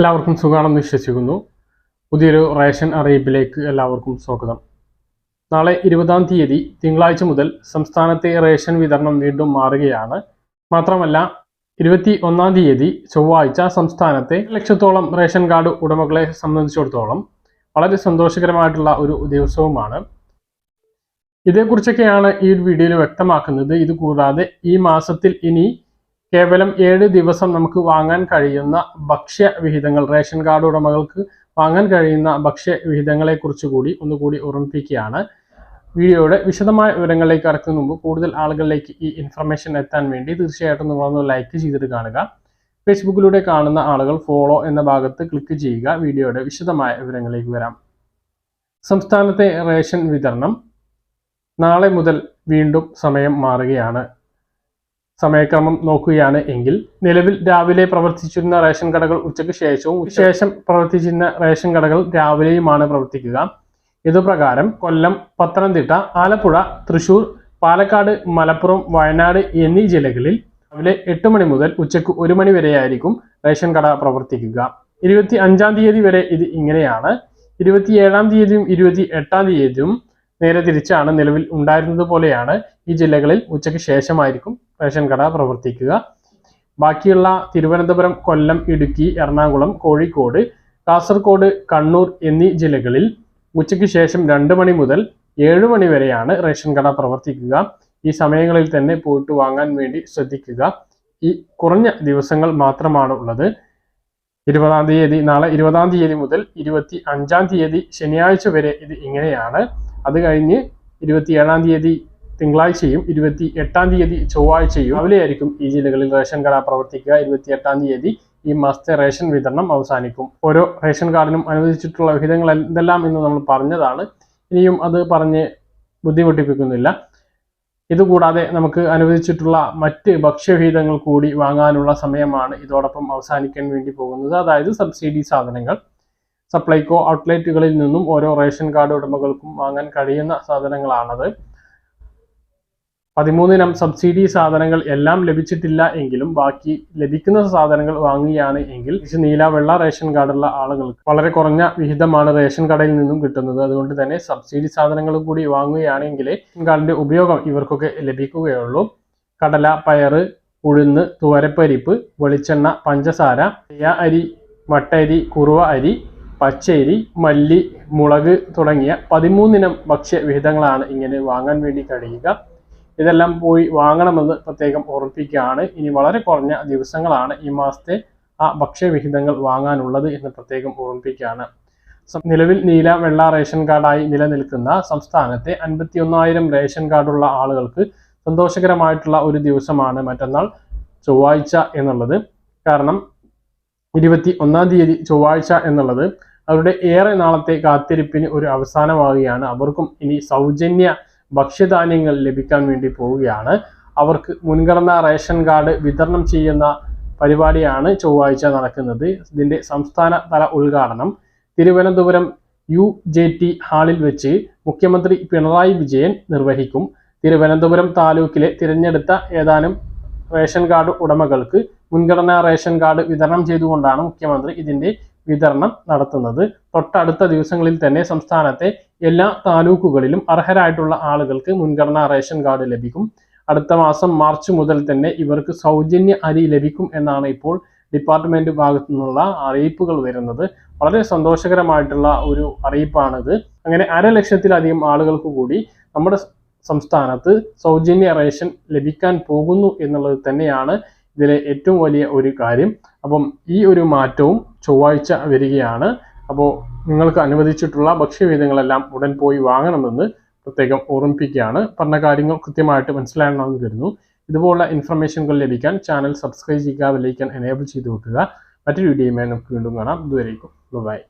എല്ലാവർക്കും സുഖമാണെന്ന് വിശ്വസിക്കുന്നു. പുതിയൊരു റേഷൻ അറിയിപ്പിലേക്ക് എല്ലാവർക്കും സ്വാഗതം. നാളെ ഇരുപതാം തീയതി തിങ്കളാഴ്ച മുതൽ സംസ്ഥാനത്തെ റേഷൻ വിതരണം വീണ്ടും മാറുകയാണ്. മാത്രമല്ല ഇരുപത്തി ഒന്നാം തീയതി ചൊവ്വാഴ്ച സംസ്ഥാനത്തെ ലക്ഷത്തോളം റേഷൻ കാർഡ് ഉടമകളെ സംബന്ധിച്ചിടത്തോളം വളരെ സന്തോഷകരമായിട്ടുള്ള ഒരു ദിവസവുമാണ്. ഇതേക്കുറിച്ചൊക്കെയാണ് ഈ വീഡിയോയിൽ വ്യക്തമാക്കുന്നത്. ഇത് കൂടാതെ ഈ മാസത്തിൽ ഇനി കേവലം ഏഴ് ദിവസം നമുക്ക് വാങ്ങാൻ കഴിയുന്ന ഭക്ഷ്യ വിഹിതങ്ങൾ റേഷൻ കാർഡ് ഉടമകൾക്ക് വാങ്ങാൻ കഴിയുന്ന ഭക്ഷ്യ വിഹിതങ്ങളെ കുറിച്ച് കൂടി ഒന്നുകൂടി ഓർമ്മിപ്പിക്കുകയാണ്. വീഡിയോയുടെ വിശദമായ വിവരങ്ങളിലേക്ക് കടക്കുന്ന മുമ്പ് കൂടുതൽ ആളുകളിലേക്ക് ഈ ഇൻഫർമേഷൻ എത്താൻ വേണ്ടി തീർച്ചയായിട്ടും നിങ്ങളൊന്ന് ലൈക്ക് ചെയ്തിട്ട് കാണുക. ഫേസ്ബുക്കിലൂടെ കാണുന്ന ആളുകൾ ഫോളോ എന്ന ഭാഗത്ത് ക്ലിക്ക് ചെയ്യുക. വീഡിയോയുടെ വിശദമായ വിവരങ്ങളിലേക്ക് വരാം. സംസ്ഥാനത്തെ റേഷൻ വിതരണം നാളെ മുതൽ വീണ്ടും സമയം മാറുകയാണ്. സമയക്രമം നോക്കുകയാണ് എങ്കിൽ നിലവിൽ രാവിലെ പ്രവർത്തിച്ചിരുന്ന റേഷൻ കടകൾ ഉച്ചയ്ക്ക് ശേഷവും ശേഷം പ്രവർത്തിച്ചിരുന്ന റേഷൻ കടകൾ രാവിലെയുമാണ് പ്രവർത്തിക്കുക. ഇതുപ്രകാരം കൊല്ലം പത്തനംതിട്ട ആലപ്പുഴ തൃശൂർ പാലക്കാട് മലപ്പുറം വയനാട് എന്നീ ജില്ലകളിൽ രാവിലെ എട്ട് മണി മുതൽ ഉച്ചയ്ക്ക് ഒരു മണി വരെയായിരിക്കും റേഷൻ കട പ്രവർത്തിക്കുക. ഇരുപത്തി അഞ്ചാം തീയതി വരെ ഇത് ഇങ്ങനെയാണ്. ഇരുപത്തിയേഴാം തീയതിയും ഇരുപത്തി എട്ടാം തീയതിയും നേരെ തിരിച്ചാണ് നിലവിൽ ഉണ്ടായിരുന്നത് പോലെയാണ് ഈ ജില്ലകളിൽ ഉച്ചയ്ക്ക് ശേഷമായിരിക്കും റേഷൻ കട പ്രവർത്തിക്കുക. ബാക്കിയുള്ള തിരുവനന്തപുരം കൊല്ലം ഇടുക്കി എറണാകുളം കോഴിക്കോട് കാസർഗോഡ് കണ്ണൂർ എന്നീ ജില്ലകളിൽ ഉച്ചയ്ക്ക് ശേഷം രണ്ട് മണി മുതൽ ഏഴ് മണി വരെയാണ് റേഷൻ കട പ്രവർത്തിക്കുക. ഈ സമയങ്ങളിൽ തന്നെ പോയിട്ട് വാങ്ങാൻ വേണ്ടി ശ്രദ്ധിക്കുക. ഈ കുറഞ്ഞ ദിവസങ്ങൾ മാത്രമാണ് ഉള്ളത്. ഇരുപതാം തീയതി നാളെ ഇരുപതാം തീയതി മുതൽ ഇരുപത്തി അഞ്ചാം തീയതി ശനിയാഴ്ച വരെ ഇത് ഇങ്ങനെയാണ്. അത് കഴിഞ്ഞ് ഇരുപത്തിയേഴാം തീയതി തിങ്കളാഴ്ചയും ഇരുപത്തി എട്ടാം തീയതി ചൊവ്വാഴ്ചയും രാവിലെയായിരിക്കും ഈ ജില്ലകളിൽ റേഷൻ കട പ്രവർത്തിക്കുക. ഇരുപത്തി എട്ടാം തീയതി ഈ മാസത്തെ റേഷൻ വിതരണം അവസാനിക്കും. ഓരോ റേഷൻ കാർഡിനും അനുവദിച്ചിട്ടുള്ള വിഹിതങ്ങൾ എന്തെല്ലാം എന്ന് നമ്മൾ പറഞ്ഞതാണ്. ഇനിയും അത് പറഞ്ഞ് ബുദ്ധിമുട്ടിപ്പിക്കുന്നില്ല. ഇതുകൂടാതെ നമുക്ക് അനുവദിച്ചിട്ടുള്ള മറ്റ് ഭക്ഷ്യവിഹിതങ്ങൾ കൂടി വാങ്ങാനുള്ള സമയമാണ് ഇതോടൊപ്പം അവസാനിക്കാൻ വേണ്ടി പോകുന്നത്. അതായത് സബ്സിഡി സാധനങ്ങൾ. സപ്ലൈകോ ഔട്ട്ലെറ്റുകളിൽ നിന്നും ഓരോ റേഷൻ കാർഡ് ഉടമകൾക്കും വാങ്ങാൻ കഴിയുന്ന സാധനങ്ങളാണത്. പതിമൂന്നിനം സബ്സിഡി സാധനങ്ങൾ എല്ലാം ലഭിച്ചിട്ടില്ല എങ്കിലും ബാക്കി ലഭിക്കുന്ന സാധനങ്ങൾ വാങ്ങുകയാണ് എങ്കിൽ നീല വെള്ള റേഷൻ കാർഡുള്ള ആളുകൾക്ക് വളരെ കുറഞ്ഞ വിഹിതമാണ് റേഷൻ കടയിൽ നിന്നും കിട്ടുന്നത്. അതുകൊണ്ട് തന്നെ സബ്സിഡി സാധനങ്ങൾ കൂടി വാങ്ങുകയാണെങ്കിൽ റേഷൻ കാർഡിന്റെ ഉപയോഗം ഇവർക്കൊക്കെ ലഭിക്കുകയുള്ളൂ. കടല പയറ് ഉഴുന്ന് തുവരപ്പരിപ്പ് വെളിച്ചെണ്ണ പഞ്ചസാര അരി മട്ടരി കുറുവ അരി പച്ചരി മല്ലി മുളക് തുടങ്ങിയ പതിമൂന്നിനം ഭക്ഷ്യ വിഹിതങ്ങളാണ് ഇങ്ങനെ വാങ്ങാൻ വേണ്ടി കഴിയുക. ഇതെല്ലാം പോയി വാങ്ങണമെന്ന് പ്രത്യേകം ഓർമ്മിപ്പിക്കുകയാണ്. ഇനി വളരെ കുറഞ്ഞ ദിവസങ്ങളാണ് ഈ മാസത്തെ ആ ഭക്ഷ്യവിഹിതങ്ങൾ വാങ്ങാനുള്ളത് എന്ന് പ്രത്യേകം ഓർമ്മിപ്പിക്കുകയാണ്. നിലവിൽ നീല വെള്ള റേഷൻ കാർഡായി നിലനിൽക്കുന്ന സംസ്ഥാനത്തെ അൻപത്തി ഒന്നായിരം റേഷൻ കാർഡുള്ള ആളുകൾക്ക് സന്തോഷകരമായിട്ടുള്ള ഒരു ദിവസമാണ് മറ്റന്നാൾ ചൊവ്വാഴ്ച എന്നുള്ളത്. കാരണം ഇരുപത്തി ഒന്നാം തീയതി ചൊവ്വാഴ്ച എന്നുള്ളത് അവരുടെ ഏറെ നാളത്തെ കാത്തിരിപ്പിന് ഒരു അവസാനമാവുകയാണ്. അവർക്കും ഇനി സൗജന്യ ഭക്ഷ്യധാന്യങ്ങൾ ലഭിക്കാൻ വേണ്ടി പോവുകയാണ്. അവർക്ക് മുൻഗണനാ റേഷൻ കാർഡ് വിതരണം ചെയ്യുന്ന പരിപാടിയാണ് ചൊവ്വാഴ്ച നടക്കുന്നത്. ഇതിന്റെ സംസ്ഥാന തല ഉദ്ഘാടനം തിരുവനന്തപുരം യു ജെ ടി ഹാളിൽ വെച്ച് മുഖ്യമന്ത്രി പിണറായി വിജയൻ നിർവഹിക്കും. തിരുവനന്തപുരം താലൂക്കിലെ തിരഞ്ഞെടുത്ത ഏതാനും റേഷൻ കാർഡ് ഉടമകൾക്ക് മുൻഗണനാ റേഷൻ കാർഡ് വിതരണം ചെയ്തുകൊണ്ടാണ് മുഖ്യമന്ത്രി ഇതിന്റെ വിതരണം നടത്തുന്നത്. തൊട്ടടുത്ത ദിവസങ്ങളിൽ തന്നെ സംസ്ഥാനത്തെ എല്ലാ താലൂക്കുകളിലും അർഹരായിട്ടുള്ള ആളുകൾക്ക് മുൻഗണനാ റേഷൻ കാർഡ് ലഭിക്കും. അടുത്ത മാസം മാർച്ച് മുതൽ തന്നെ ഇവർക്ക് സൗജന്യ അരി ലഭിക്കും എന്നാണ് ഇപ്പോൾ ഡിപ്പാർട്ട്മെന്റ് ഭാഗത്തു നിന്നുള്ള അറിയിപ്പുകൾ വരുന്നത്. വളരെ സന്തോഷകരമായിട്ടുള്ള ഒരു അറിയിപ്പാണിത്. അങ്ങനെ അര ലക്ഷത്തിലധികം ആളുകൾക്ക് കൂടി നമ്മുടെ സംസ്ഥാനത്ത് സൗജന്യ റേഷൻ ലഭിക്കാൻ പോകുന്നു എന്നുള്ളത് തന്നെയാണ് ഇതിലെ ഏറ്റവും വലിയ ഒരു കാര്യം. അപ്പം ഈ ഒരു മാറ്റവും ചൊവ്വാഴ്ച വരികയാണ്. അപ്പോൾ നിങ്ങൾക്ക് അനുവദിച്ചിട്ടുള്ള ഭക്ഷ്യവിധങ്ങളെല്ലാം ഉടൻ പോയി വാങ്ങണമെന്ന് പ്രത്യേകം ഓർമ്മിപ്പിക്കുകയാണ്. പറഞ്ഞ കാര്യങ്ങൾ കൃത്യമായിട്ട് മനസ്സിലാകണമെന്ന് കരുതുന്നു. ഇതുപോലുള്ള ഇൻഫർമേഷനുകൾ ലഭിക്കാൻ ചാനൽ സബ്സ്ക്രൈബ് ചെയ്യുക വിലയിക്കാൻ എനേബിൾ ചെയ്ത് വെക്കുക. മറ്റൊരു വീഡിയോയുമായി നമുക്ക് വീണ്ടും കാണാം. ഇതുവരേക്കും ബൈ